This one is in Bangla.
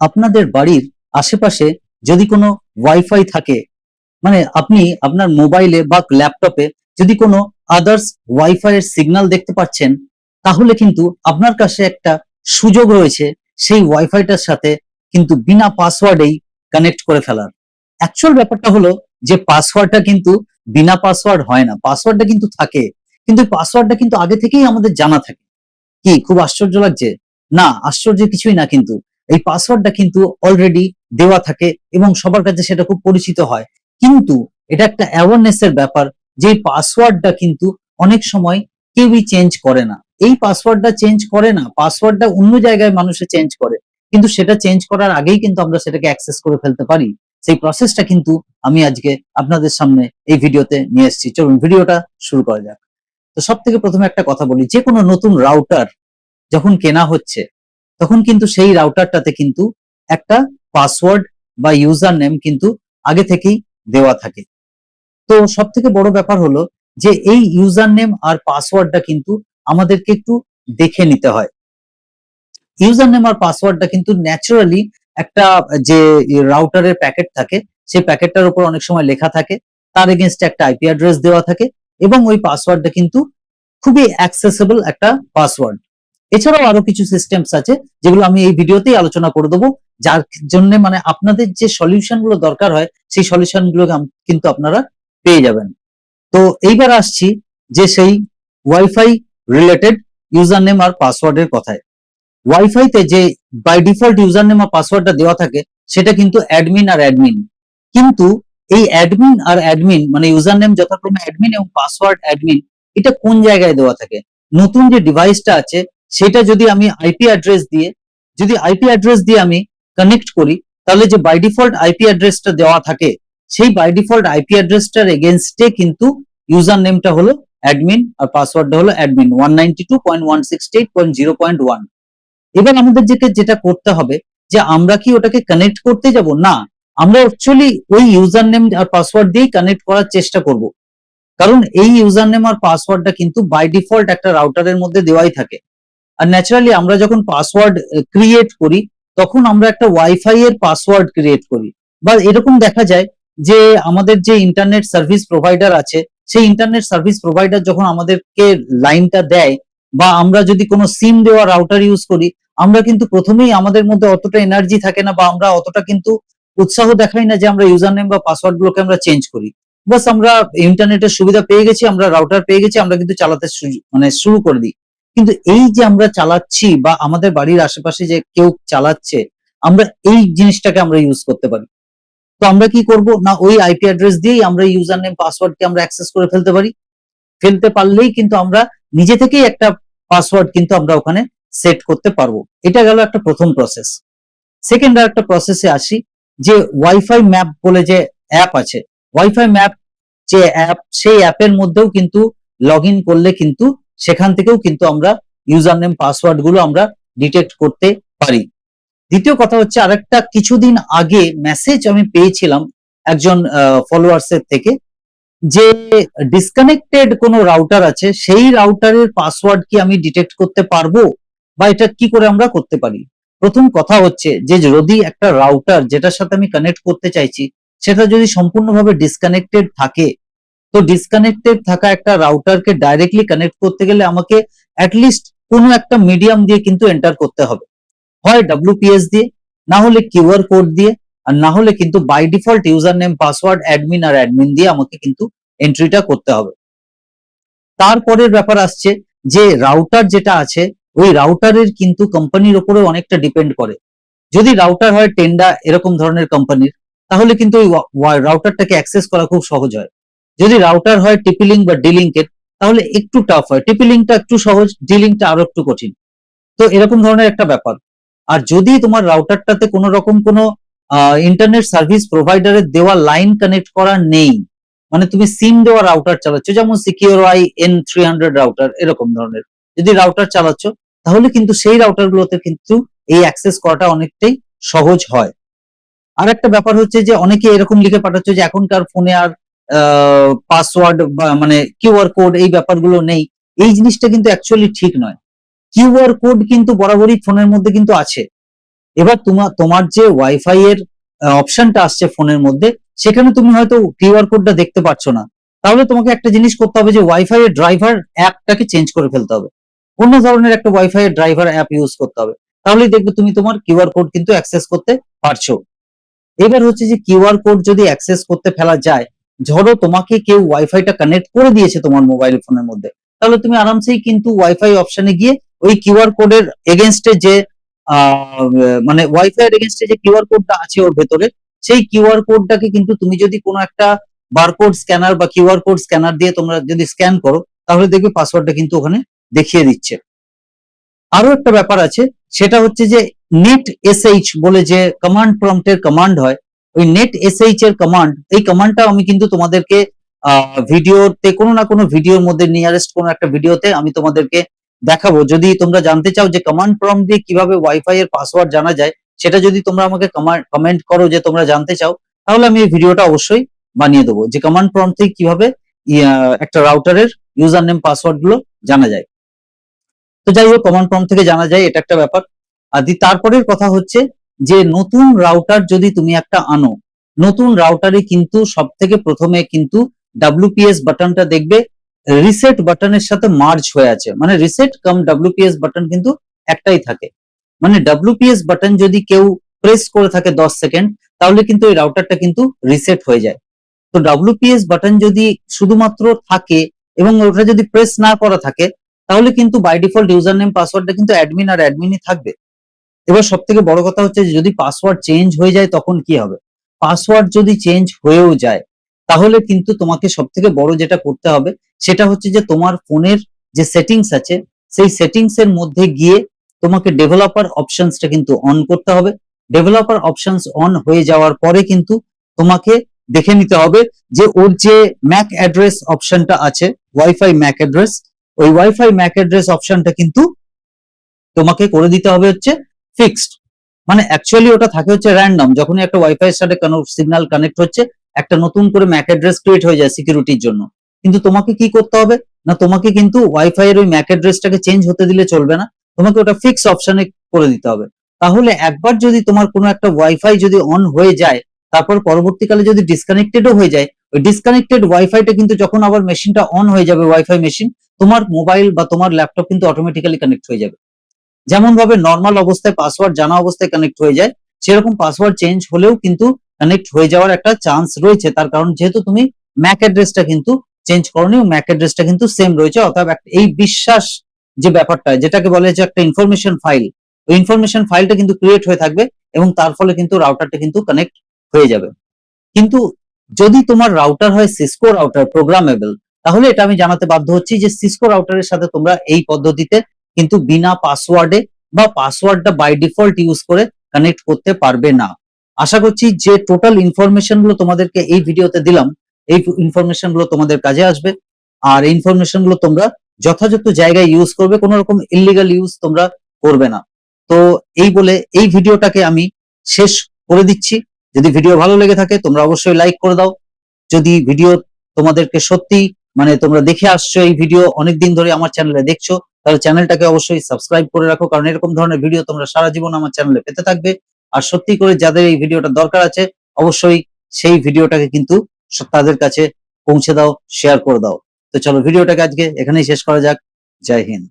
আপনাদের বাড়ির আশেপাশে যদি কোনো ওয়াইফাই থাকে মানে আপনি আপনার মোবাইলে বা ল্যাপটপে যদি কোনো আদার্স ওয়াইফাই এর সিগন্যাল দেখতে পাচ্ছেন, তাহলে কিন্তু আপনার কাছে একটা সুযোগ রয়েছে সেই ওয়াইফাইটার সাথে কিন্তু বিনা পাসওয়ার্ডেই কানেক্ট করে ফেলার। অ্যাকচুয়াল ব্যাপারটা হলো যে পাসওয়ার্ডটা কিন্তু বিনা পাসওয়ার্ড হয় না পাসওয়ার্ডটা কিন্তু থাকে, কিন্তু পাসওয়ার্ডটা কিন্তু আগে থেকেই আমাদের জানা থাকে। কি, খুব আশ্চর্য লাগছে? না আশ্চর্য কিছুই না কিন্তু। এই পাসওয়ার্ডটা কিন্তু অলরেডি দেওয়া থাকে এবং সবার কাছে সেটা খুব পরিচিত হয়। কিন্তু এটা একটা অ্যাওয়ারনেস এর ব্যাপার যে পাসওয়ার্ডটা কিন্তু অনেক সময় কেউই চেঞ্জ করে না। এই পাসওয়ার্ডটা চেঞ্জ করে না, পাসওয়ার্ডটা অন্য জায়গায় মানুষে চেঞ্জ করে। কিন্তু সেটা চেঞ্জ করার আগেই কিন্তু আমরা সেটাকে অ্যাক্সেস করে ফেলতে পারি। সেই প্রসেসটা কিন্তু আমি আজকে আপনাদের সামনে এই ভিডিওতে নিয়ে এসেছি। চলুন ভিডিওটা শুরু করা যাক। তো সব থেকে প্রথমে একটা কথা বলি, যে কোনো নতুন রাউটার যখন কেনা হচ্ছে তখন কিন্তু সেই রাউটারটাতে কিন্তু একটা পাসওয়ার্ড বা ইউজার নেম কিন্তু আগে থেকেই দেওয়া থাকে। তো সব থেকে বড় ব্যাপার হলো যে এই ইউজার নেম আর পাসওয়ার্ডটা কিন্তু আমাদেরকে একটু দেখে নিতে হয়। ইউজার নেম আর পাসওয়ার্ডটা কিন্তু ন্যাচারালি একটা যে রাউটারের প্যাকেট থাকে, সেই প্যাকেটটার উপর অনেক সময় লেখা থাকে, তার এগেনস্টে একটা আইপি অ্যাড্রেস দেওয়া থাকে এবং ওই পাসওয়ার্ডটা কিন্তু খুবই অ্যাক্সেসেবল একটা পাসওয়ার্ড এছাড়াও আরও কিছু সিস্টেমস আছে যেগুলো আমি এই ভিডিওতেই আলোচনা করে দেবো। যার জন্য মানে আপনাদের যে সলিউশনগুলো দরকার হয়, সেই সলিউশনগুলো কিন্তু আপনারা পেয়ে যাবেন। তো এইবার আসছি যে সেই ওয়াইফাই রিলেটেড ইউজার নেম আর পাসওয়ার্ডের কথায়। ওয়াইফাইতে যে বাই ডিফল্ট ইউজার নেম আর পাসওয়ার্ডটা দেওয়া থাকে, সেটা কিন্তু অ্যাডমিন আর অ্যাডমিন কিন্তু এই অ্যাডমিন আর অ্যাডমিন মানে ইউজার নেম যথাক্রমে অ্যাডমিন এবং পাসওয়ার্ড অ্যাডমিন এটা কোন জায়গায় দেওয়া থাকে? নতুন যে ডিভাইসটা আছে সেটা যদি আমি আইপি অ্যাড্রেস দিয়ে, যদি আইপি অ্যাড্রেস দিয়ে আমি কানেক্ট করি, তাহলে যে বাই ডিফল্ট আইপি অ্যাড্রেসটা দেওয়া থাকে, সেই বাই ডিফল্ট আইপি অ্যাড্রেসটার এগেনস্টে কিন্তু ইউজার নেমটা হলো অ্যাডমিন আর পাসওয়ার্ডটা হলো অ্যাডমিন ওয়ান এবার আমাদের যেটা যেটা করতে হবে, যে আমরা কি ওটাকে কানেক্ট করতে যাব? না, আমরা অ্যাকচুয়ালি ওই ইউজার নেম আর পাসওয়ার্ড দিয়েই কানেক্ট করার চেষ্টা করব। কারণ এই ইউজার নেম আর পাসওয়ার্ডটা কিন্তু বাই ডিফল্ট একটা রাউটারের মধ্যে দেওয়াই থাকে। আর ন্যাচারালি আমরা যখন পাসওয়ার্ড ক্রিয়েট করি, তখন আমরা একটা ওয়াইফাই এর পাসওয়ার্ড ক্রিয়েট করি। বা এরকম দেখা যায় যে আমাদের যে ইন্টারনেট সার্ভিস প্রোভাইডার আছে, সেই ইন্টারনেট সার্ভিস প্রোভাইডার যখন আমাদেরকে লাইনটা দেয়, বা আমরা যদি কোনো সিম দেওয়া রাউটার ইউজ করি, আমরা কিন্তু প্রথমেই আমাদের মধ্যে অতটা এনার্জি থাকে না, বা আমরা অতটা কিন্তু উৎসাহ দেখাই না যে আমরা ইউজার নেম বা পাসওয়ার্ড গুলোকে আমরা চেঞ্জ করি। বাস আমরা ইন্টারনেটের সুবিধা পেয়ে গেছি, আমরা রাউটার পেয়ে গেছি, আমরা কিন্তু চালাতে মানে শুরু করে দিই। কিন্তু এই যে আমরা চালাচ্ছি বা আমাদের বাড়ির আশেপাশে যে কেউ চালাচ্ছে, আমরা এই জিনিসটাকে আমরা ইউজ করতে পারি। তো আমরা কি করব? না, ওই আইপি অ্যাড্রেস দিয়েই আমরা ইউজার নেম পাসওয়ার্ডকে আমরা অ্যাক্সেস করে ফেলতে পারি। ফেলতে পারলেই কিন্তু আমরা নিজে থেকেই একটা পাসওয়ার্ড কিন্তু আমরা ওখানে সেট করতে পারব। এটা গেল একটা প্রথম প্রসেস সেকেন্ড আর একটা প্রসেসে আসি, যে ওয়াইফাই ম্যাপ বলে যে অ্যাপ আছে ওয়াইফাই ম্যাপ যে অ্যাপ সেই অ্যাপের মধ্যেও কিন্তু লগ করলে কিন্তু সেখান থেকেও কিন্তু আমরা ইউজার নেম পাসওয়ার্ডগুলো আমরা ডিটেক্ট করতে পারি। দ্বিতীয় কথা হচ্ছে আরেকটা কিছুদিন আগে মেসেজ আমি পেয়েছিলাম একজন ফলোয়ার্স এর থেকে যে ডিসকানেক্টেড কোনো রাউটার আছে, সেই রাউটারের পাসওয়ার্ড কি আমি ডিটেক্ট করতে পারব বা এটা কি করে আমরা করতে পারি? প্রথম কথা হচ্ছে যে যদি একটা রাউটার যেটার সাথে আমি কানেক্ট করতে চাইছি, সেটা যদি সম্পূর্ণভাবে ডিসকানেক্টেড থাকে তো ডিসকানেক্টেড থাকা একটা রাউটারকে ডাইরেক্টলি কানেক্ট করতে গেলে আমাকে অ্যাটলিস্ট কোনো একটা মিডিয়াম দিয়ে কিন্তু এন্টার করতে হবে। হয় ডাব্লিউপিএস দিয়ে, না হলে কিউআর কোড দিয়ে, আর না হলে কিন্তু by default user name password admin R admin দিয়ে আমাকে কিন্তু এন্ট্রিটা করতে হবে। তারপরের ব্যাপার আসছে যে রাউটার যেটা আছে, ওই রাউটারের কিন্তু কোম্পানির উপরে অনেকটা ডিপেন্ড করে। যদি রাউটার হয় টেন্ডা এরকম ধরনের কোম্পানির তাহলে কিন্তু ওই রাউটারটাকে অ্যাক্সেস করা খুব সহজ হয়। যদি রাউটার হয় টিপিলিং বা ডিলিংকের তাহলে একটু টাফ হয়। টিপিলিংটা একটু সহজ ডিলিংটা আরও একটু কঠিন। তো এরকম ধরনের একটা ব্যাপার। আর যদি তোমার রাউটারটাতে কোনো রকম কোনো ইন্টারনেট সার্ভিস প্রোভাইডারের দেওয়া লাইন কানেক্ট করা নেই মানে তুমি সিম দেওয়া রাউটার চালাচ্ছ, যেমন secure I N three hundred router এরকম ধরনের। যদি রাউটার চালাচ্ছ, তাহলে কিন্তু সেই রাউটার গুলোতে কিন্তু এই অ্যাক্সেস করাটা অনেকটাই সহজ হয়। আর একটা ব্যাপার হচ্ছে যে, অনেকে এরকম লিখে পাঠাচ্ছে যে, এখনকার ফোনে আর পাসওয়ার্ড বা মানে কিউআর কোড এই ব্যাপারগুলো নেই। এই জিনিসটা কিন্তু অ্যাকচুয়ালি ঠিক নয়। কিউআর কোড কিন্তু বরাবরই ফোনের মধ্যে কিন্তু আছে। এবার তোমার তোমার যে ওয়াইফাই এর অপশনটা আসছে ফোনের মধ্যে, সেখানে তুমি হয়তো কিউআর কোডটা দেখতে পাচ্ছ না। তাহলে তোমাকে একটা জিনিস করতে হবে যে ওয়াইফাই এর ড্রাইভার অ্যাপটাকে চেঞ্জ করে ফেলতে হবে। অন্য ধরনের একটা ওয়াইফাই এর ড্রাইভার অ্যাপ ইউজ করতে হবে। তাহলেই দেখবে তুমি তোমার কিউআর কোড কিন্তু অ্যাক্সেস করতে পারছ। এবার হচ্ছে যে কিউআর কোড যদি অ্যাক্সেস করতে ফেলা যায় ধরো তোমাকে কেউ ওয়াইফাইটা কানেক্ট করে দিয়েছে তোমার মোবাইল ফোনের মধ্যে, তাহলে তুমি আরামসেই কিন্তু ওয়াইফাই অপশনে গিয়ে ওই কিউআর কোডের এগেনস্টে যে মানে ওয়াইফাই এর এগেনস্টে যে কিউআর কোডটা আছে ওর ভেতরে, সেই কিউআর কোডটাকে কিন্তু তুমি যদি কোনো একটা বারকোড স্ক্যানার বা কিউআর কোড স্ক্যানার দিয়ে তোমরা যদি স্ক্যান করো, তাহলে দেখবে পাসওয়ার্ডটা কিন্তু ওখানে দেখিয়ে দিচ্ছে। আরও একটা ব্যাপার আছে, সেটা হচ্ছে যে নেট এসএইচ বলে যে কমান্ড প্রম্পটের কমান্ড হয় ওই নেট এসএইচ এর কমান্ড এই কমান্ডটা আমি কিন্তু তোমাদেরকে ভিডিওতে কোনো না কোনো ভিডিওর মধ্যে নিয়ারেস্ট কোনো একটা ভিডিওতে আমি তোমাদেরকে দেখাবো। যদি তোমরা জানতে চাও যে কমান্ড প্রম্পট দিয়ে কীভাবে ওয়াইফাই এর পাসওয়ার্ড জানা যায়, সেটা যদি তোমরা আমাকে কমেন্ট করো যে তোমরা জানতে চাও, তাহলে আমি এই ভিডিওটা অবশ্যই বানিয়ে দেবো। যে কমান্ড প্রম্পট থেকে কীভাবে একটা রাউটারের ইউজার নেম পাসওয়ার্ডগুলো জানা যায়। তো যাই হোক কমান্ড প্রম্পট থেকে জানা যায়, এটা একটা ব্যাপার। আর তারপরের কথা হচ্ছে যে নতুন রাউটার যদি তুমি একটা আনো, নতুন রাউটারে কিন্তু সব থেকে প্রথমে কিন্তু ডাব্লিউপিএস বাটনটা দেখবে রিসেট বাটনের সাথে মার্জ হয়ে আছে। মানে রিসেট কাম ডাব্লিউপিএস বাটন কিন্তু একটাই থাকে। মানে ডাব্লিউপিএস বাটন যদি কেউ প্রেস করে থাকে দশ সেকেন্ড তাহলে কিন্তু এই রাউটারটা কিন্তু রিসেট হয়ে যায়। তো ডাব্লিউপিএস বাটন যদি শুধুমাত্র থাকে এবং ওটা যদি প্রেস না করা থাকে, তাহলে কিন্তু বাই ডিফল্ট ইউজার নেম পাসওয়ার্ডটা কিন্তু অ্যাডমিন আর অ্যাডমিনই থাকবে। এবার সব থেকে বড় কথা হচ্ছে যদি পাসওয়ার্ড চেঞ্জ হয়ে যায় তখন কি হবে? পাসওয়ার্ড যদি চেঞ্জ হয়েও যায়, তাহলে কিন্তু তোমাকে সব থেকে বড় যেটা করতে হবে, সেটা হচ্ছে যে তোমার ফোনের যে সেটিংস আছে, সেই সেটিংস এর মধ্যে গিয়ে তোমাকে ডেভেলপার অপশনসটা কিন্তু অন করতে হবে। ডেভেলপার অপশনস অন হয়ে যাওয়ার পরে কিন্তু তোমাকে দেখে নিতে হবে যে ওর যে ম্যাক অ্যাড্রেস অপশনটা আছে ওয়াইফাই ম্যাক অ্যাড্রেস ওই ওয়াইফাই ম্যাক অ্যাড্রেস অপশনটা কিন্তু তোমাকে করে দিতে হবে হচ্ছে ফিক্সড মানে অ্যাকচুয়ালি ওটা থাকে হচ্ছে র্যান্ডম যখনই একটা ওয়াইফাই সাথে সিগন্যাল কানেক্ট হচ্ছে, একটা নতুন করে ম্যাক অ্যাড্রেস ক্রিয়েট হয়ে যায় সিকিউরিটির জন্য। কিন্তু তোমাকে কি করতে হবে? না, তোমাকে কিন্তু ওয়াইফাই এর ওই ম্যাক অ্যাড্রেসটাকে চেঞ্জ হতে দিলে চলবে না। তোমাকে ওটা ফিক্স অপশনে করে দিতে হবে। তাহলে একবার যদি তোমার কোনো একটা ওয়াইফাই যদি অন হয়ে যায়, তারপর পরবর্তীকালে যদি ডিসকানেক্টেডও হয়ে যায়, ওই ডিসকানেক্টেড ওয়াইফাইটা কিন্তু যখন আবার মেশিনটা অন হয়ে যাবে ওয়াইফাই মেশিন তোমার মোবাইল বা তোমার ল্যাপটপ কিন্তু অটোমেটিক্যালি কানেক্ট হয়ে যাবে। যেমন ভাবে নর্মাল অবস্থায় পাসওয়ার্ড জানা অবস্থায় কানেক্ট হয়ে যায়, সেরকম পাসওয়ার্ড চেঞ্জ হলেও কিন্তু কানেক্ট হয়ে যাওয়ার একটা চান্স রয়েছে। তার কারণ যেহেতু তুমি ম্যাক অ্যাড্রেসটা কিন্তু চেঞ্জ করনি ম্যাক অ্যাড্রেসটা কিন্তু সেম রয়েছে। অর্থাৎ এই বিশ্বাস যে ব্যাপারটা, যেটাকে বলে যে একটা ইনফরমেশন ফাইল ওই ইনফরমেশন ফাইলটা কিন্তু ক্রিয়েট হয়ে থাকবে এবং তার ফলে কিন্তু রাউটারটা কিন্তু কানেক্ট হয়ে যাবে। কিন্তু যদি তোমার রাউটার হয় সিসকো রাউটার প্রোগ্রামেবল তাহলে এটা আমি জানাতে বাধ্য হচ্ছি যে সিসকো রাউটারের সাথে তোমরা এই পদ্ধতিতে কিন্তু বিনা পাসওয়ার্ডে বা পাসওয়ার্ডটা বাই ডিফল্ট ইউজ করে কানেক্ট করতে পারবে না। আশা করছি যে টোটাল ইনফরমেশনগুলো তোমাদেরকে এই ভিডিওতে দিলাম, এই ইনফরমেশনগুলো তোমাদের কাজে আসবে। আর ইনফরমেশনগুলো তোমরা যথাযথ জায়গায় ইউজ করবে, কোনো রকম ইলিগাল ইউজ তোমরা করবে না। তো এই বলে এই ভিডিওটাকে আমি শেষ করে দিচ্ছি। যদি ভিডিও ভালো লেগে থাকে, তোমরা অবশ্যই লাইক করে দাও। যদি ভিডিও তোমাদেরকে সত্যি মানে তোমরা দেখে আসছো এই ভিডিও, অনেকদিন ধরে আমার চ্যানেলে দেখছ তাহলে চ্যানেলটাকে অবশ্যই সাবস্ক্রাইব করে রাখো, কারণ এরকম ধরনের ভিডিও তোমরা সারা জীবন আমার চ্যানেলে পেতে থাকবে। আর সত্যি করে যাদের এই ভিডিওটা দরকার আছে, অবশ্যই সেই ভিডিওটাকে কিন্তু তাদের কাছে পৌঁছে দাও শেয়ার করে দাও। তো চলো ভিডিওটাকে আজকে এখানেই শেষ করা যাক। জয় হিন্দ।